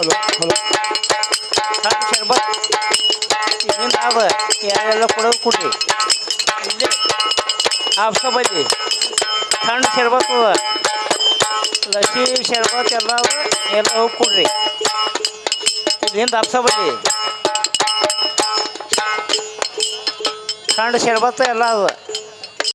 Hello hello. ಸಣ್ಣ ಶರ್ಬತ್ ಇದರಿಂದ ಅದ ಯಾರೆಲ್ಲ ಕೊಡೋದು ಕೊಡ್ರಿ. ಇಲ್ಲಿ. ಆಪ್ಸ ಬಲ್ಲಿ ಸಣ್ಣ ಶರ್ಬತ್ ಅವ ಲಸಿ ಶರ್ಬತ್ ಎಲ್ಲ ಎಲ್ಲ ಹೋಗಿ ಕೊಡ್ರಿ. ಇದರಿಂದ ಆಪ್ಸ ಬಲ್ಲಿ ಸಣ್ಣ ಶರ್ಬತ್ ಎಲ್ಲ ಅದ